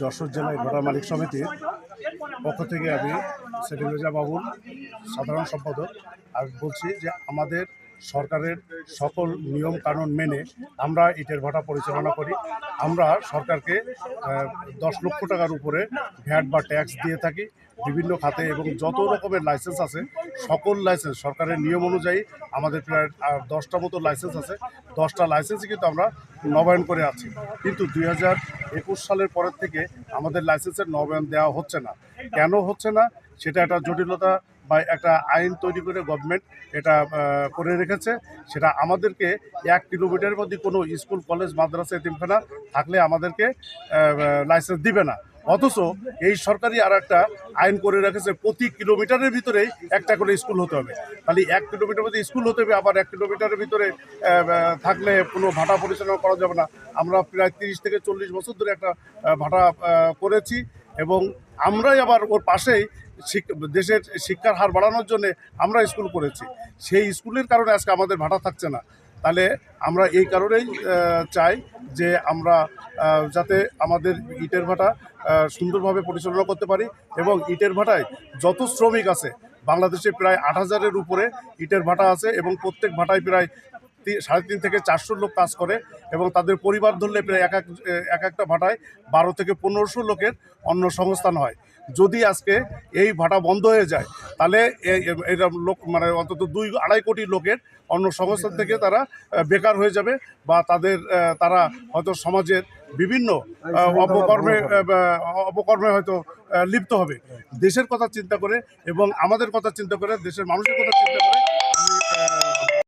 যশোর জেলায় ভোটার মালিক সমিতির পক্ষ থেকে আমি সেলিম রেজা বাবুল সাধারণ সম্পাদক। আর বলছি যে আমাদের সরকারের সকল নিয়ম কানুন মেনে আমরা ইটের ভাটা পরিচালনা করি। আমরা সরকারকে দশ লক্ষ টাকার উপরে ভ্যাট বা ট্যাক্স দিয়ে থাকি। বিভিন্ন খাতে এবং যত রকমের লাইসেন্স আছে, সকল লাইসেন্স সরকারের নিয়ম অনুযায়ী আমাদের প্রায় দশটা মতো লাইসেন্স আছে। দশটা লাইসেন্সই কিন্তু আমরা নবায়ন করে আছি। কিন্তু দুই একুশ সালের পরের থেকে আমাদের লাইসেন্সের নবায়ন দেওয়া হচ্ছে না। কেন হচ্ছে না? সেটা একটা জটিলতা। বা একটা আইন তৈরি করে গভর্নমেন্ট এটা করে রেখেছে, সেটা আমাদেরকে এক কিলোমিটারের মধ্যে কোনো স্কুল কলেজ মাদ্রাসা, এতিমখানা থাকলে আমাদেরকে লাইসেন্স দিবে না। অথচ এই সরকারি আর একটা আইন করে রেখেছে, প্রতি কিলোমিটারের ভিতরেই একটা করে স্কুল হতে হবে। তাহলে এক কিলোমিটার মধ্যে স্কুল হতে হবে, আবার এক কিলোমিটারের ভিতরে থাকলে কোনো ভাটা পরিচালনা করা যাবে না। আমরা প্রায় তিরিশ থেকে চল্লিশ বছর ধরে একটা ভাটা করেছি এবং আমরাই আবার ওর পাশেই দেশের শিক্ষার হার বাড়ানোর জন্য আমরা স্কুল করেছি। সেই স্কুলের কারণে আজকে আমাদের ভাটা থাকছে না। তাহলে আমরা এই কারণেই চাই যে আমরা যাতে আমাদের ইটের ভাটা সুন্দরভাবে পরিচালনা করতে পারি এবং ইটের ভাটায় যত শ্রমিক আছে, বাংলাদেশে প্রায় আট হাজারের উপরে ইটের ভাটা আছে এবং প্রত্যেক ভাটায় প্রায় সাড়ে তিন থেকে চারশো লোক কাজ করে এবং তাদের পরিবার ধরলে প্রায় এক এক এক একটা ভাটায় বারো থেকে পনেরোশো লোকের অন্য সংস্থান হয়। যদি আজকে এই ভাটা বন্ধ হয়ে যায়, তাহলে এটা লোক মানে অন্তত দুই, আড়াই কোটি লোকের অন্য সংস্থান থেকে তারা বেকার হয়ে যাবে বা তাদের তারা হয়তো সমাজের বিভিন্ন অপকর্মে অপকর্মে হয়তো লিপ্ত হবে। দেশের কথা চিন্তা করে এবং আমাদের কথা চিন্তা করে, দেশের মানুষের কথা চিন্তা করে